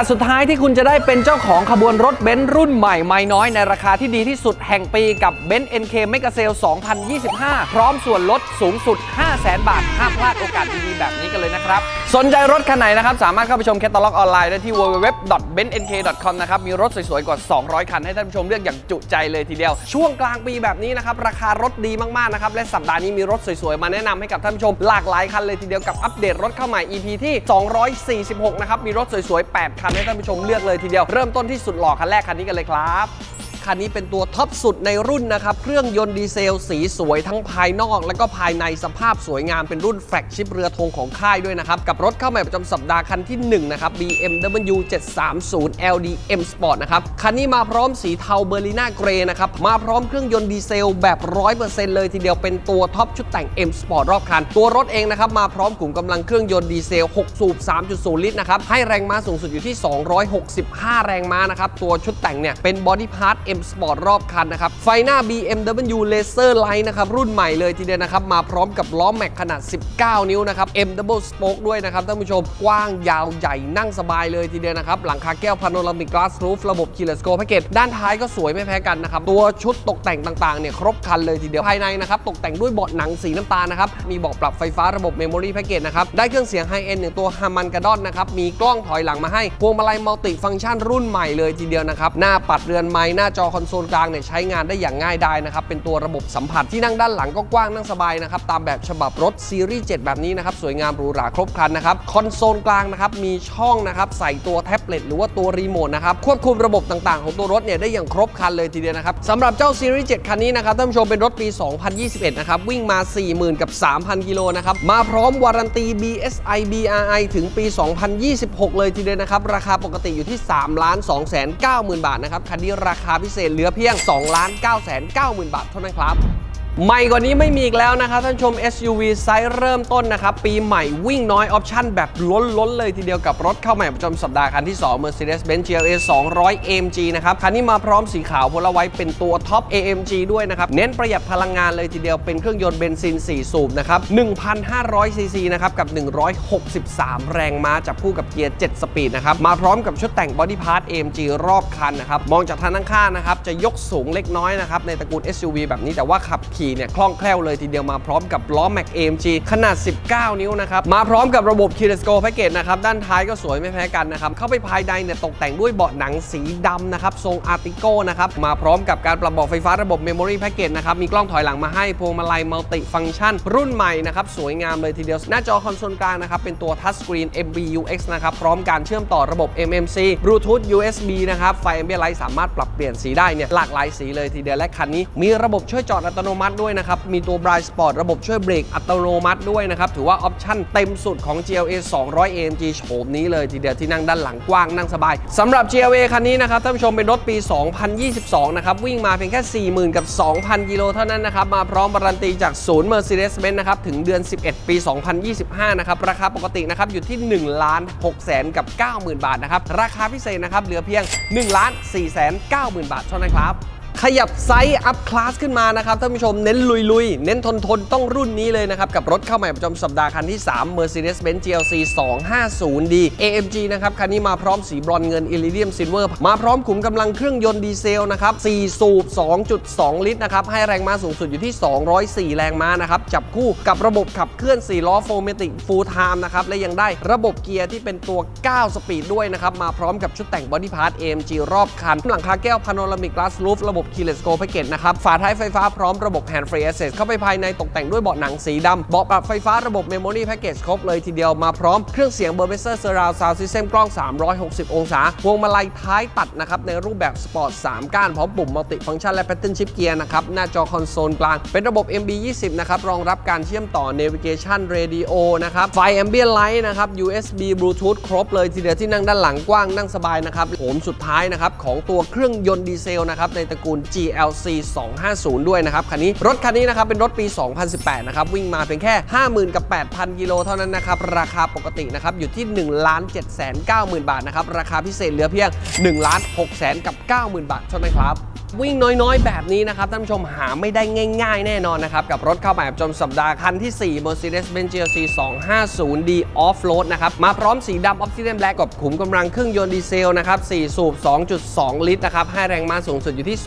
าสสุดท้ายที่คุณจะได้เป็นเจ้าของขบวนรถเบนซ์รุ่นใหม่ไม่น้อยในราคาที่ดีที่สุดแห่งปีกับเบนซ์ NK Mega Sale 2025 พร้อมส่วนลดสูงสุด 500,000 บาท ห้ามพลาดโอกาสดีๆ แบบนี้กันเลยนะครับ สนใจรถคันไหนนะครับ สามารถเข้าไปชมแคตตาล็อกออนไลน์ได้ที่ www.benzNK.com นะครับ มีรถสวยๆ กว่า 200 คันให้ท่านผู้ชมเลือกอย่างจุใจเลยทีเดียว ช่วงกลางปีแบบนี้นะครับราคารถดีมากๆนะครับและสัปดาห์นี้มีรถสวยๆมาแนะนำให้กับท่านผู้ชมหลากหลายคันเลยทีเดียวกับอัปเดตรถเข้าใหม่ EP ที่ 246 นะครับมีรถสวยๆ 8 คันให้ท่านผู้ชมเลือกเลยทีเดียว เริ่มต้นที่สุดหล่อคันแรกคันนี้กันเลยครับ คันนี้เป็นตัวท็อปสุดในรุ่นนะครับ เครื่องยนต์ดีเซลสีสวยทั้งภายนอก และก็ภายในสภาพสวยงามเป็นรุ่นแฟลกชิพเรือธงของค่ายด้วยนะครับ กับรถเข้าใหม่ประจำสัปดาห์คันที่ 1 นะครับ BMW 730 LD M Sport นะครับ คันนี้มาพร้อมสีเทาเบอร์ลิน่าเกรย์นะครับ มาพร้อมเครื่องยนต์ดีเซลแบบ 100%เลยทีเดียวเป็นตัวท็อปชุดแต่ง M Sport รอบคัน ตัวรถเองนะครับมาพร้อมกลุ่มกำลังเครื่องยนต์ดีเซล 6 สูบ 3.0 ลิตรนะครับให้แรงม้าสูงสุดอยู่ที่ 265 แรงม้านะครับตัวชุดแต่งเนี่ยเป็นบอดี้พาร์ท M Sport รอบคันนะครับ ไฟหน้า BMW Laser Light นะครับ รุ่นใหม่เลยทีเดียวนะครับ มาพร้อมกับล้อแม็กขนาด 19 นิ้วนะครับ M Double Spoke ด้วยนะครับท่านผู้ชมกว้างยาวใหญ่นั่งสบายเลยทีเดียวนะครับ หลังคาแก้ว Panoramic Glass Roof ระบบ Keyless Go Package ด้านท้ายก็สวยไม่แพ้กันนะครับ ตัวชุดตกแต่งต่างๆเนี่ยครบคันเลยทีเดียวภายในนะครับตกแต่งด้วยเบาะหนังสีน้ำตาลนะครับมีเบาะปรับไฟฟ้าระบบ Memory Package นะครับได้เครื่องเสียงไฮเอ็นอย่างตัว Harman Kardon นะครับมีกล้องถอยหลังมาให้พวงมาลัยมัลติฟังก์ชันรุ่นใหม่เลยทีเดียวนะครับหน้าปัดเรือนไม้หน้าจอคอนโซลกลางเนี่ยใช้งานได้อย่างง่ายดายนะครับ เป็นตัวระบบสัมผัสที่นั่งด้านหลังก็กว้างนั่งสบายนะครับ ตามแบบฉบับรถซีรีส์ 7 แบบนี้นะครับ สวยงามหรูหราครบครันนะครับ คอนโซลกลางนะครับ มีช่องนะครับ ใส่ตัวแท็บเล็ตหรือว่าตัวรีโมทนะครับ ควบคุมระบบต่างๆ ของตัวรถเนี่ยได้อย่างครบครันเลยทีเดียวนะครับสำหรับเจ้าซีรีส์ 7 คันนี้นะครับท่านผู้ชมเป็นรถปี 2021 นะครับ วิ่งมา 40,000 กับ 3,000 กิโลนะครับ มาพร้อมวารันตี BSI BRI ถึงปี 2026 เลยทีเดียวนะครับ ราคาปกติอยู่ที่ 3 2 9 0 0 0 0 บาทนะครับ คันนี้ราคาพิเศษเหลือเพียง 2 9 9 0 0 0 0 บาทเท่านั้นครับ ใหม่กว่านี้ไม่มีอีกแล้วนะครับท่านชม SUV ไซส์เริ่มต้นนะครับ ปีใหม่วิ่งน้อยออปชั่นแบบล้นๆเลยทีเดียวกับรถเข้าใหม่ประจำสัปดาห์คันที่ 2 Mercedes-Benz GLA 200 AMG นะครับ คันนี้มาพร้อมสีขาวพลไว้เป็นตัวท็อป AMG ด้วยนะครับ เน้นประหยัดพลังงานเลยทีเดียวเป็นเครื่องยนต์เบนซิน 4 สูบนะครับ 1,500 ซีซีนะครับ กับ 163 แรงม้าจับคู่กับเกียร์ 7 สปีดนะครับมาพร้อมกับชุดแต่งบอดี้พาร์ท AMG รอบคันนะครับมองจากทางข้างนะครับจะยกสูงเล็กน้อยนะครับในตระกูล SUV แบบนี้แต่ว่าขับขี่เนี่ยคล่องแคล่วเลยทีเดียวมาพร้อมกับล้อ Mac AMG ขนาด 19 นิ้วนะครับ มาพร้อมกับระบบ Keyless Go Package นะครับ ด้านท้ายก็สวยไม่แพ้กันนะครับ เข้าไปภายในเนี่ยตกแต่งด้วยเบาะหนังสีดำนะครับ ทรง Artico นะครับ มาพร้อมกับการปรับเบาะไฟฟ้าระบบ Memory Package นะครับ มีกล้องถอยหลังมาให้พวงมาลัยมัลติฟังก์ชัน รุ่นใหม่นะครับสวยงามเลยทีเดียวหน้าจอคอนโซลกลางนะครับเป็นตัว Touch Screen MBUX นะครับพร้อมการเชื่อมต่อระบบ MMC Bluetooth USB นะครับไฟ Ambient Light สามารถปรับเปลี่ยนสีได้เนี่ยหลากหลายสีเลยทีเดียวและคันนี้มีระบบช่วยจอดอัตโนมัติด้วยนะครับ มีตัว Bright Sport ระบบช่วยเบรกอัตโนมัติด้วยนะครับ ถือว่าออปชั่นเต็มสุดของ GLA 200 AMG โฉมนี้เลยทีเดียวที่นั่งด้านหลังกว้างนั่งสบายสำหรับ GLA คันนี้นะครับท่านผู้ชมเป็นรถปี 2022 นะครับ วิ่งมาเพียงแค่ 40,000 กับ 2,000 กิโลเท่านั้นนะครับ มาพร้อมการันตีจากศูนย์ Mercedes-Benz นะครับ ถึงเดือน 11 ปี 2025 นะครับ ราคาปกตินะครับอยู่ที่ 1 ล้าน6แสนกับ 90,000 บาทนะครับ ราคาพิเศษนะครับเหลือเพียง 1 ล้าน4แสน90,000 บาทเท่านั้นครับ ขยับไซส์อัพคลาสขึ้นมานะครับท่านผู้ชมเน้นลุยๆ เน้นทนทนต้องรุ่นนี้เลยนะครับ กับรถเข้าใหม่ประจำสัปดาห์คันที่ 3 Mercedes-Benz GLC 250D AMG นะครับ คันนี้มาพร้อมสีบรอนเงิน Iridium Silver มาพร้อมขุมกำลังเครื่องยนต์ดีเซลนะครับ 4 สูบ 2.2 ลิตรนะครับ ให้แรงม้าสูงสุดอยู่ที่ 204 แรงม้านะครับ จับคู่กับระบบขับเคลื่อน 4 ล้อ 4matic full time นะครับและยังได้ระบบเกียร์ที่เป็นตัว 9 สปีดด้วยนะครับมาพร้อมกับชุดแต่ง body part AMG รอบคันหลังคาแก้ว panoramic glass roof ระบบ keyless go package นะครับ ฝาท้ายไฟฟ้าพร้อมระบบ hand free access เข้าไปภายในตกแต่งด้วยเบาะหนังสีดำเบาะปรับไฟฟ้าระบบ memory package ครบเลยทีเดียวมาพร้อมเครื่องเสียง Burmester surround sound system กล้อง 360 องศาพวงมาลัยท้ายตัดนะครับในรูปแบบสปอร์ต3ก้านพร้อมปุ่ม multi function และ pattern shift gear นะครับหน้าจอคอนโซลกลางเป็นระบบ MB20 นะครับรองรับการเชื่อมต่อ navigation radio นะครับไฟ ambient light นะครับ USB Bluetooth ครบเลยทีเดียวที่นั่งด้านหลังกว้างนั่งสบายนะครับโหมสุดท้ายนะครับของตัวเครื่องยนต์ดีเซลนะครับในตระกูล GLC 250 ด้วยนะครับคันนี้รถคันนี้นะครับเป็นรถปี 2018 นะครับวิ่งมาเพียงแค่ 50,000 กับ 8,000 กิโลเท่านั้นนะครับราคาปกตินะครับอยู่ที่ 1 7 9 0 0 0 0 บาทนะครับราคาพิเศษเหลือเพียง 1 6 0 0 0กับ 90,000 บาทเท่านั้นครับ วิ่งน้อยๆ แบบนี้นะครับท่านผู้ชมหาไม่ได้ง่ายๆ แน่นอนนะครับ กับรถเข้าใหม่ประจำสัปดาห์คันที่ 4 Mercedes-Benz GLC 250D Off-Road นะครับมาพร้อมสีดำ Obsidian Black กับขุมกำลังเครื่องยนต์ดีเซลนะครับ4สูบ 2.2 ลิตรนะครับให้แรงม้าสูงสุดอยู่ที่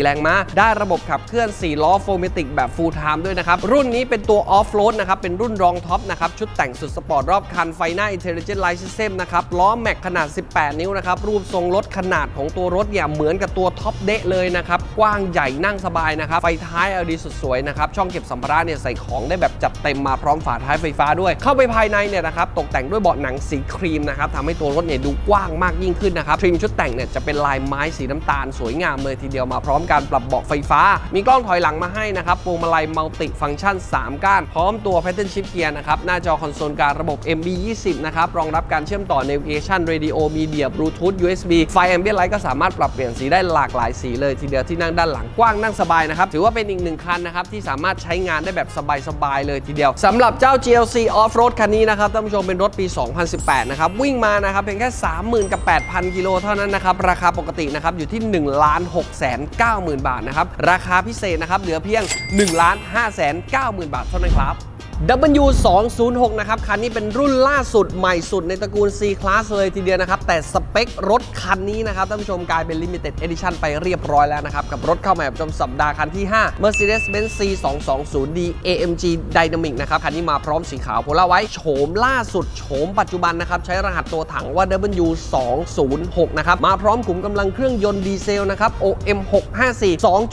204 แรงม้า ได้ระบบขับเคลื่อน 4 ล้อโฟมิติกแบบ Full Time ด้วยนะครับ รุ่นนี้เป็นตัว Off-Road นะครับเป็นรุ่นรองท็อปนะครับชุดแต่งสุดสปอร์ตรอบคันไฟหน้า Intelligent Light System นะครับล้อแม็กขนาด 18 นิ้วนะครับรูปทรงรถขนาดของตัวรถเนี่ยเหมือนกับตัวท็อปเดะเลยนะครับ กว้างใหญ่นั่งสบายนะครับ ไฟท้าย LED สุดสวยนะครับ ช่องเก็บสัมภาระเนี่ยใส่ของได้แบบจัดเต็มมาพร้อมฝาท้ายไฟฟ้าด้วย เข้าไปภายในเนี่ยนะครับตกแต่งด้วยเบาะหนังสีครีมนะครับทำให้ตัวรถเนี่ยดูกว้างมากยิ่งขึ้นนะครับทริมชุดแต่งเนี่ยจะเป็นลายไม้สีน้ำตาลสวยงามเลยทีเดียวมาพร้อมการปรับเบาะไฟฟ้า มีกล้องถอยหลังมาให้นะครับพวงมาลัยมัลติฟังก์ชัน 3 ก้าน พร้อมตัว Pattern Shift Gear นะครับหน้าจอคอนโซลการระบบ MB20 นะครับรองรับการเชื่อมต่อ Navigation Radio Media Bluetooth USB ไฟ Ambient Light ก็สามารถปรับเปลี่ยนสีได้หลากหลายสีเลยทีเดียวที่นั่งด้านหลังกว้างนั่งสบายนะครับ ถือว่าเป็นอีกหนึ่งคันนะครับที่สามารถใช้งานได้แบบสบายๆเลยทีเดียวสำหรับเจ้า GLC Off-Road คันนี้นะครับท่านผู้ชมเป็นรถปี 2018 นะครับ วิ่งมานะครับเพียงแค่ 30,000กับ8,000กิโลเท่านั้นนะครับ ราคาปกตินะครับอยู่ที่1 6 9 0 0 0 0 บาทนะครับราคาพิเศษนะครับเหลือเพียง 1 5 9 0 0 0 0 บาทเท่านั้นครับ W206 นะครับ คันนี้เป็นรุ่นล่าสุดใหม่สุดในตระกูล C Class เลยทีเดียวนะครับ แต่สเปครถคันนี้นะครับท่านผู้ชมกลายเป็น Limited Edition ไปเรียบร้อยแล้วนะครับ กับรถเข้าใหม่ประจำสัปดาห์คันที่ 5 Mercedes-Benz C220D AMG Dynamic นะครับ คันนี้มาพร้อมสีขาวโพล่าไว้โฉมล่าสุดโฉมปัจจุบันนะครับ ใช้รหัสตัวถังว่า W206 นะครับ มาพร้อมขุมกำลังเครื่องยนต์ดีเซลนะครับ OM654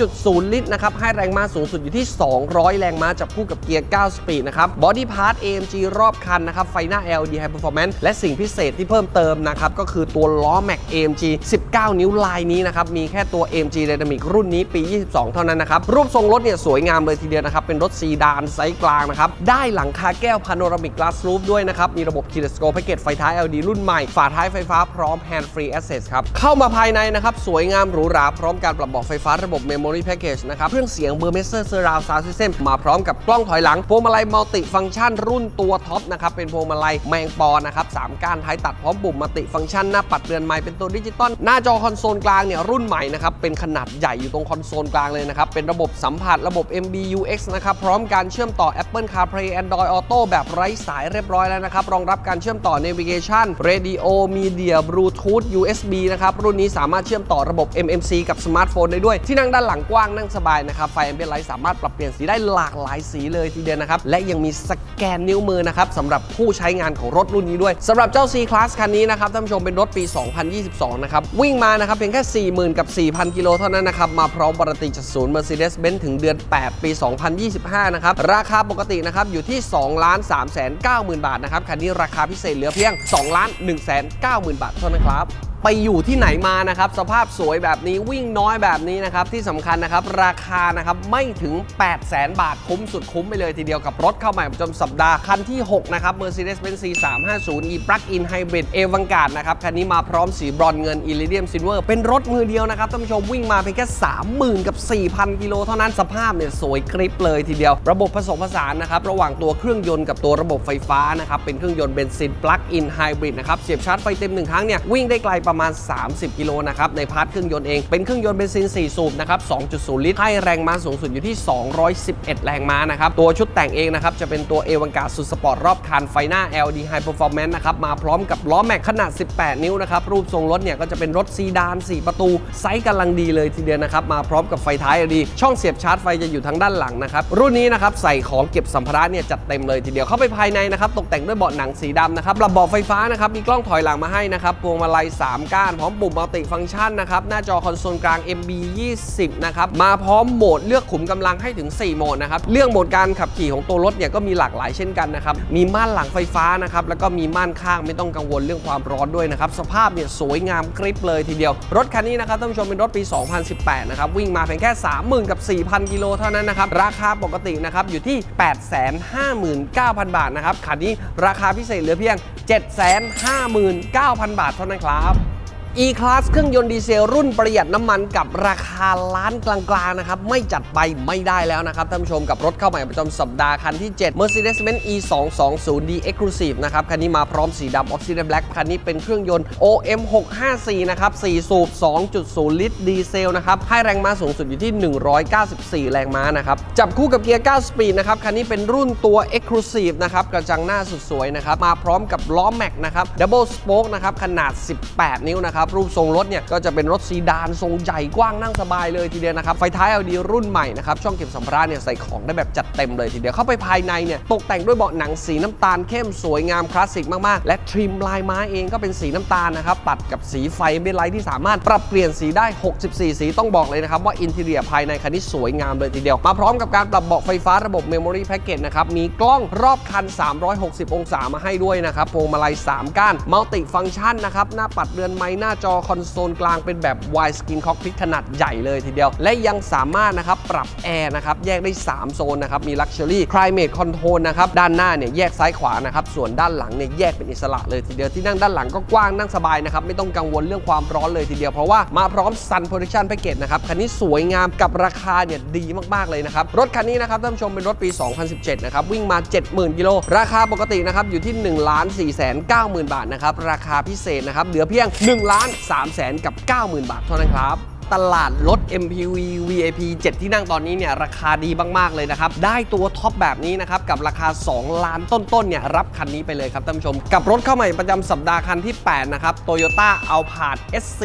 2.0 ลิตรนะครับให้แรงม้าสูงสุดอยู่ที่ 200 แรงม้าจับคู่กับเกียร์ 9 สปีดนะครับบอดี้พาร์ท AMG รอบคันนะครับไฟหน้า LED High Performance และสิ่งพิเศษที่เพิ่มเติมนะครับก็คือตัวล้อแม็ก AMG 19 นิ้วลายนี้นะครับมีแค่ตัว AMG Dynamic รุ่นนี้ปี 22 เท่านั้นนะครับรูปทรงรถเนี่ยสวยงามเลยทีเดียวนะครับเป็นรถซีดานไซส์กลางนะครับได้หลังคาแก้วพาโนรามิก Glass Roof ด้วยนะครับมีระบบ Keyless Go แพ็กเกจไฟท้าย LED รุ่นใหม่ฝาท้ายไฟฟ้าพร้อม Hand Free Access ครับเข้ามาภายในนะครับสวยงามหรูหราพร้อมการปรับเบาะไฟฟ้าระบบ Memory Package นะครับเครื่องเสียง Burmester Surround Sound System มาพร้อมกับกล้องถอยหลังพวงมาลัยมัลติฟังก์ชันรุ่นตัวท็อปนะครับเป็นพวงมาลัยแมงปอนะครับสามก้านท้ายตัดพร้อมปุ่มมัลติฟังก์ชันหน้าปัดเรือนไม้เป็นตัวดิจิตอลหน้าจอคอนโซลกลางเนี่ยรุ่นใหม่นะครับเป็นขนาดใหญ่อยู่ตรงคอนโซลกลางเลยนะครับเป็นระบบสัมผัสระบบ MBUX นะครับพร้อมการเชื่อมต่อ Apple CarPlay Android Auto แบบไร้สายเรียบร้อยแล้วนะครับรองรับการเชื่อมต่อ Navigation Radio Media Bluetooth USB นะครับรุ่นนี้สามารถเชื่อมต่อระบบ MMC กับสมาร์ทโฟนได้ด้วย ที่นั่งด้านหลังกว้างนั่งสบายนะครับไฟ Ambient Light สามารถปรับเปลี่ยนสีได้หลากหลายสีเลยทีเดียวนะครับและยังังมีสแกนนิ้วมือนะครับสำหรับผู้ใช้งานของรถรุ่นนี้ด้วยสำหรับเจ้า C Class คันนี้นะครับท่านผู้ชมเป็นรถปี 2022 นะครับ วิ่งมานะครับเพียงแค่ 40,000 กับ 4,000 กิโลเท่านั้นนะครับ มาพร้อมวารันตีจากศูนย์ Mercedes-Benz ถึงเดือน 8 ปี 2025 นะครับ ราคาปกตินะครับอยู่ที่2 3 9 0 0 0 0 บาทนะครับคันนี้ราคาพิเศษเหลือเพียง2 1 9 0 0 0 0 บาทเท่านั้นครับ ไปอยู่ที่ไหนมานะครับ สภาพสวยแบบนี้วิ่งน้อยแบบนี้นะครับ ที่สำคัญนะครับ ราคานะครับไม่ถึง 8 0 0 0 0 0บาทคุ้มสุดคุ้มไปเลยทีเดียวกับรถเข้าใหม่ประจำสัปดาห์ คันที่ 6 นะครับ Mercedes-Benz C350 e Plug-in Hybrid a v a n g a r d นะครับ คันนี้มาพร้อมสีบรอนเงิน Iridium Silver เป็นรถมือเดียวนะครับท่านผู้ชมวิ่งมาเพียงแค่ 30,000 กับ 4,000 กิโลเท่านั้นสภาพเนี่ยสวยกริปเลยทีเดียว ระบบผสมผสานนะครับระหว่างตัวเครื่องยนต์กับตัวระบบไฟฟ้านะครับเป็นเครื่องยนต์เบนซิน Plug-in Hybrid นะครับเสียบชาร์จไฟเต็มหนึ่งครั้งเนี่ยวิ่งได้ไกลประประมาณ 30 กิโลนะครับในพาร์ทเครื่องยนต์เอง เป็นเครื่องยนต์เบนซิน 4 สูบนะครับ 2.0 ลิตร ให้แรงม้าสูงสุดอยู่ที่ 211 แรงม้านะครับ ตัวชุดแต่งเองนะครับ จะเป็นตัวเอวังกาสุดสปอร์ตรอบคันไฟหน้า LD High Performance นะครับ มาพร้อมกับล้อแม็กขนาด 18 นิ้วนะครับ รูปทรงรถเนี่ยก็จะเป็นรถซีดาน 4 ประตู ไซส์กำลังดีเลยทีเดียวนะครับ มาพร้อมกับไฟท้าย LED ช่องเสียบชาร์จไฟจะอยู่ทางด้านหลังนะครับ รุ่นนี้นะครับใส่ของเก็บสัมภาระเนี่ยจัดเต็มเลยทีเดียว เข้าไปภายในนะครับ ตกแต่งด้วยเบาะหนังสีดำนะครับ ระบบไฟฟ้านะครับ มีกล้องถอยหลังมาให้นะครับ พวงมาลัย 3ก้าน พร้อมปุ่มมัลติฟังก์ชันนะครับ หน้าจอคอนโซลกลาง MB 20นะครับ มาพร้อมโหมดเลือกขุมกำลังให้ถึง 4 โหมดนะครับ เรื่องโหมดการขับขี่ของตัวรถเนี่ยก็มีหลากหลายเช่นกันนะครับ มีม่านหลังไฟฟ้านะครับ แล้วก็มีม่านข้างไม่ต้องกังวลเรื่องความร้อนด้วยนะครับ สภาพเนี่ยสวยงามกริบเลยทีเดียว รถคันนี้นะครับท่านผู้ชมเป็นรถปี 2018 นะครับ วิ่งมาเพียงแค่ 30,000 กับ 4,000 กิโลเท่านั้นนะครับ ราคาปกตินะครับอยู่ที่ 859,000 บาทนะครับ คันนี้ราคาพิเศษเหลือเพียง 759,000 บาทเท่านั้นครับ E-Class เครื่องยนต์ดีเซลรุ่นประหยัดน้ำมันกับราคาล้านกลางๆนะครับ ไม่จัดไปไม่ได้แล้วนะครับท่านผู้ชมกับรถเข้าใหม่ประจำสัปดาห์คันที่ 7 Mercedes-Benz E220D Exclusive นะครับ คันนี้มาพร้อมสีดำ Oxide Black คันนี้เป็นเครื่องยนต์ OM 654นะครับ 4 สูบ 2.0 ลิตรดีเซลนะครับ ให้แรงม้าสูงสุดอยู่ที่ 194 แรงม้านะครับ จับคู่กับเกียร์ 9 สปีดนะครับ คันนี้เป็นรุ่นตัว Exclusive นะครับกระจังหน้าสุดสวยนะครับมาพร้อมกับล้อแม็กนะครับ Double Spoke นะครับขนาด 18 นิ้วนะครับรูปทรงรถเนี่ยก็จะเป็นรถซีดานทรงใหญ่กว้างนั่งสบายเลยทีเดียวนะครับไฟท้าย LED รุ่นใหม่นะครับช่องเก็บสัมภาระเนี่ยใส่ของได้แบบจัดเต็มเลยทีเดียวเข้าไปภายในเนี่ยตกแต่งด้วยเบาะหนังสีน้ำตาลเข้มสวยงามคลาสสิกมากๆ และทริมลายไม้เองก็เป็นสีน้ำตาลนะครับตัดกับสีไฟเบลไลท์ที่สามารถปรับเปลี่ยนสีได้ 64 สีต้องบอกเลยนะครับว่าอินเทเรียภายในคันนี้สวยงามเลยทีเดียว มาพร้อมกับการปรับเบาะไฟฟ้าระบบ Memory Package นะครับมีกล้องรอบคัน 360 องศามาให้ด้วยนะครับพวงมาลัย 3 ก้านมัลติฟัง c t ชันนะครับหน้าปัดเรือนไม้หน้าจอคอนโซลกลางเป็นแบบ Wide Screen Cockpit ขนาดใหญ่เลยทีเดียว และยังสามารถนะครับปรับแอร์นะครับแยกได้ 3 โซนนะครับมี Luxury Climate Control นะครับด้านหน้าเนี่ยแยกซ้ายขวานะครับส่วนด้านหลังเนี่ยแยกเป็นอิสระเลยทีเดียวที่นั่งด้านหลังก็กว้างนั่งสบายนะครับไม่ต้องกังวลเรื่องความร้อนเลยทีเดียวเพราะว่ามาพร้อม Sun Protection Package นะครับคันนี้สวยงามกับราคาเนี่ยดีมากๆเลยนะครับรถคันนี้นะครับท่านผู้ชมเป็นรถปี 2017 นะครับวิ่งมา 70,000กิโลราคาปกตินะครับอยู่ที่1 4 9 0 0 0 0 บาทนะครับราคาพิเศษนะครับเหลือเพียง1ล้าน3 0 0 0 0 กับ 90,000 บาทเท่านั้นครับ ตลาดรถ MPV VIP 7 ที่นั่งตอนนี้เนี่ยราคาดีมาก ๆ เลยนะครับ ได้ตัวท็อปแบบนี้นะครับ กับราคา 2 ล้านต้น ๆ เนี่ยรับคันนี้ไปเลยครับท่านผู้ชม กับรถเข้าใหม่ประจำสัปดาห์คันที่ 8 นะครับ Toyota a l p a r d SC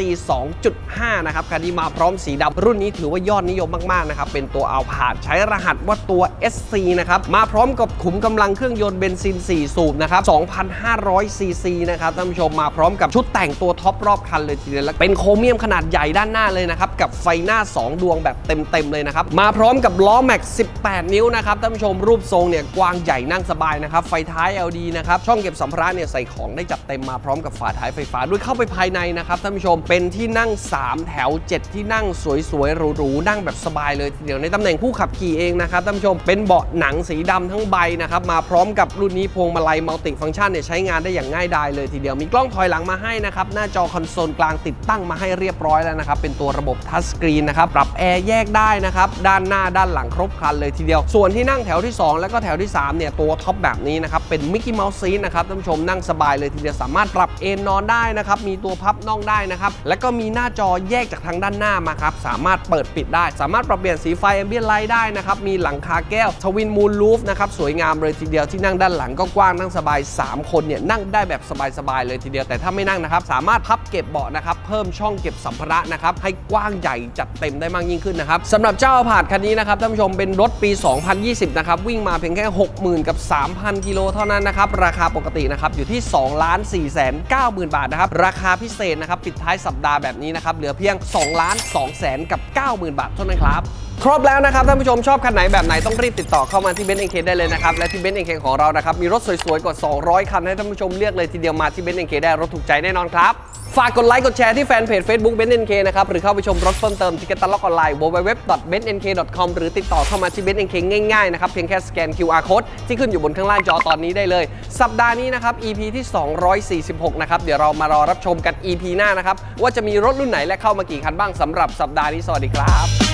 2.5 นะครับ คันนี้มาพร้อมสีดำรุ่นนี้ถือว่ายอดนิยมมาก ๆ นะครับ เป็นตัว a l p a r d ใช้รหัสว่าตัว SC นะครับ มาพร้อมกับขุมกำลังเครื่องยนต์เบนซิน 4 สูบนะครับ 2,500 ซีซีนะครับท่านผู้ชมมาพร้อมกับชุดแต่งตัวท็อปรอบคันเลยทีเดียวและเป็นโครเมียมขนาดใหญ่ด้านหน้าเลยนะครับกับไฟหน้า 2 ดวงแบบเต็มๆเลยนะครับมาพร้อมกับล้อแม็ก 18 นิ้วนะครับท่านผู้ชมรูปทรงเนี่ยกว้างใหญ่นั่งสบายนะครับไฟท้าย LED นะครับช่องเก็บสัมภาระเนี่ยใส่ของได้จัดเต็มมาพร้อมกับฝาท้ายไฟฟ้าด้วยเข้าไปภายในนะครับท่านผู้ชมเป็นที่นั่ง 3 แถว 7 ที่นั่งสวยๆหรูๆนั่งแบบสบายเลยทีเดียวในตำแหน่งผู้ขับขี่เองนะครับท่านผู้ชมเป็นเบาะหนังสีดำทั้งใบนะครับมาพร้อมกับรุ่นนี้พวงมาลัยมัลติฟังก์ชันเนี่ยใช้งานได้อย่างง่ายดายเลยทีเดียวมีกล้องถอยหลังมาให้นะครับหน้าจอคอนโซลกลางติดตั้งมาให้เรียบร้อยแล้วนะครับเป็นตัวระบบทัชสกรีนนะครับ ปรับแอร์แยกได้นะครับ ด้านหน้าด้านหลังครบครันเลยทีเดียว ส่วนที่นั่งแถวที่ 2 แล้วก็แถวที่ 3 เนี่ย ตัวท็อปแบบนี้นะครับ เป็นมิกกี้เมาส์ซีนนะครับท่านผู้ชมนั่งสบายเลยทีเดียว สามารถปรับเอนนอนได้นะครับ มีตัวพับน่องได้นะครับ แล้วก็มีหน้าจอแยกจากทางด้านหน้ามาครับ สามารถเปิดปิดได้ สามารถปรับเปลี่ยนสีไฟแอมเบียนไลท์ได้นะครับ มีหลังคาแก้วทวินมูลลูฟนะครับ สวยงามเลยทีเดียว ที่นั่งด้านหลังก็กว้างนั่งสบาย 3 คนเนี่ยนั่งได้แบบสบายๆเลยทีเดียว แต่ถ้าไม่นั่งนะครับ สามารถพับเก็บเบาะนะครับ เพิ่มช่องเก็บสัมภาระนะครับให้กว้างใหญ่จัดเต็มได้มากยิ่งขึ้นนะครับสำหรับเจ้าผาดคันนี้นะครับท่านผู้ชมเป็นรถปี 2020 นะครับ วิ่งมาเพียงแค่ 60,000 กับ 3,000 กิโลเท่านั้นนะครับ ราคาปกตินะครับ อยู่ที่2ล้าน4แสน90,000 บาทนะครับ ราคาพิเศษนะครับ ปิดท้ายสัปดาห์แบบนี้นะครับ เหลือเพียง2ล้าน2แสนกับ 90,000 บาทเท่านั้นครับครบแล้วนะครับท่านผู้ชมชอบคันไหนแบบไหนต้องรีบติดต่อเข้ามาที่เบนซ์เอ็นเคได้เลยนะครับ และที่เบนซ์เอ็นเคของเรานะครับ มีรถสวยๆกว่า 200 คันให้ท่านผู้ชมเลือกเลยทีเดียวมาที่เบนซ์เอ็นเคได้รถถูกใจแน่นอนครับ ฝากกดไลค์กดแชร์ที่แฟนเพจ Facebook b e n z n k นะครับ หรือเข้าไปชมรถเพิ่มเติมที่กตล็อกออนไลน์ www.bennk.com หรือติดต่อเข้ามาที่ b e n NK ง่ายๆ นะครับ เพียงแค่สแกน QR code ที่ขึ้นอยู่บนข้างล่างจอตอนนี้ได้เลย สัปดาห์นี้นะครับ EP ที่ 246 นะครับ เดี๋ยวเรามารอรับชมกัน EP หน้านะครับ ว่าจะมีรถรุ่นไหนและเข้ามากี่คันบ้างสำหรับสัปดาห์นี้สวัสดีครับ